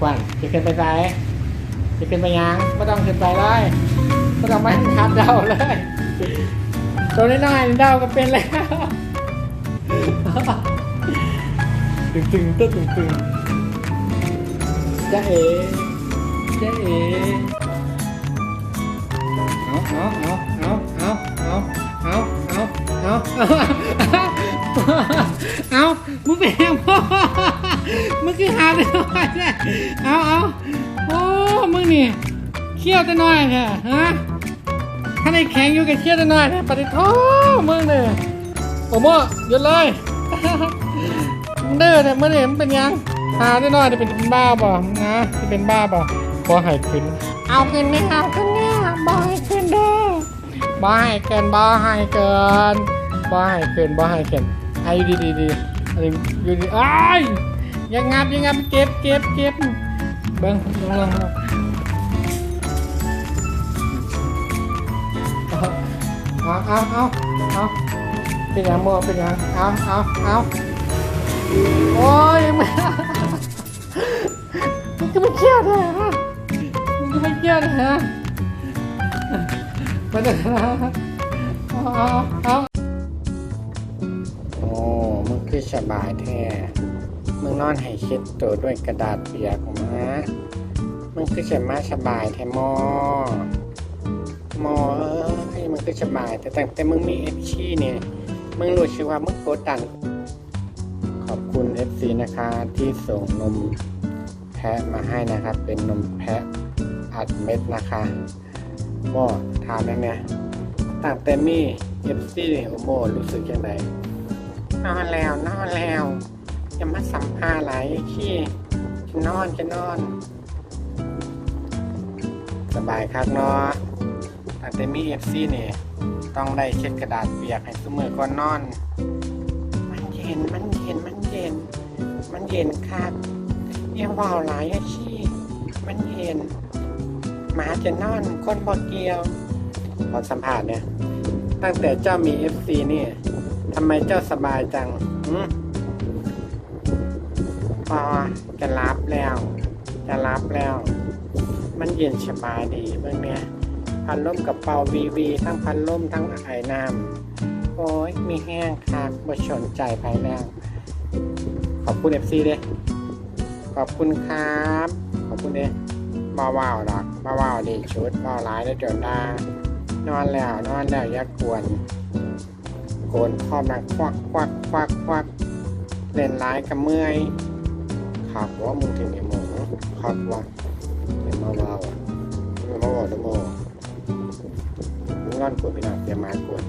กวนจะขึ้นไปไหนจะขึ้นไปยังไม่ต้องขึ้นไปเลยไม่ต้องมาหัดเดาเลยตัวน้อยๆเดาก็เป็นแล้วตึงตึงตึงตึงตึงจ้าเอ๋จ้าเอ๋เอาเอาเอาเอาเอาเอาเอาเอาเอาเอามึงเป็นยัง เอาเอาโอ้มึงนี่เขี้ยวแต่น้อยแท้ฮะถ้าในแข็งอยู่กับเขี้ยวแต่น้อยแท้ปฏิโทมึงเนี่ยโอ้โมหยุดเลยเด้อเนี่ยมื่อเนี่ยมันเป็นยังหาได้น้อยจะเป็นบ้าบ่นะจะเป็นบ้าบ่บ่ให้ขึ้น เอาขึ้นไม่เอาขึ้นเนี่ยบ่ให้ขึ้นเด้อบ่ให้เกินบ่ให้เกินบ่ให้เกินบ่ให้เกินไอ้ดีดีดีอันนี้อยู่ดีอ้ายอ ยังงับอยังงับเก็บเก็บเก็บเบิ้งลองลองลงเอาเอาเอาเอาเป็นยังมัวเป็นยังเอาเอาเอาโอ้ยมันมันก็ไม่เครียดเลยฮะมันก็ไม่เครียดเลยฮะมันะเอาเอาเอาโอ้มึงคือสบายแท้ มึงนอนให้เช็ดตัวด้วยกระดาษเปียกของมามึงคือจะมาสบายแท้มอมอเอ้ยมึงคือสบาย แต่ตั้งแต่มึงมีเอฟชีเนี่ย มึงรู้สึกว่ามึงโกดดัน ขอบคุณ FC นะคะที่ส่งนมแพะมาให้นะครับ เป็นนมแพะอัดเม็ดนะคะโมถามยังไงตั้งแต่มี FC เนี่ยโอ้โมรู้สึกยังไงนอนแล้วนอนแล้ว อย่ามาสัมภาษณ์หลายขี้จะนอนจะนอน สบายครับเนาะตั้งแต่มี FC เนี่ ต้องได้เช็ดกระดาษเปียกให้เสมอก่อนนอน มันเย็นมันเย็นมันเย็น มันเย็นครับอย่าว่าวหลายอาชีพมันเย็นหมาจะนอนคนบอเกียวขอสัมผัสเนี่ย ตั้งแต่เจ้ามีเอฟซีนี่ทำไมเจ้าสบายจังหืม พอจะรับแล้ว จะรับแล้ว มันเย็นสบายดีเมื่อเนี้ยพัดลมกับเป่าวีวีทั้งพัดลมทั้งไอ้น้ำโอ้ยมีแห้งคักบ่สนใจภายแล้วขอบคุณเอฟซีเด้ขอบคุณครับ ขอบคุณเด้มาว้าวดอกมาว้าวดีชุดว้าวร้ายได้จนได้นอนแล้วนอนแล้วย่ากวนโกนข้อมาควักควักควักควักเล่นร้ายกับเมื่อย ผักว่ามึงถึงไอ้มองผักว่ะเห็นมาวาวอ่มึงมาบอกแล้วมองมึงงอนกวดไปหน่อยอย่ามากวด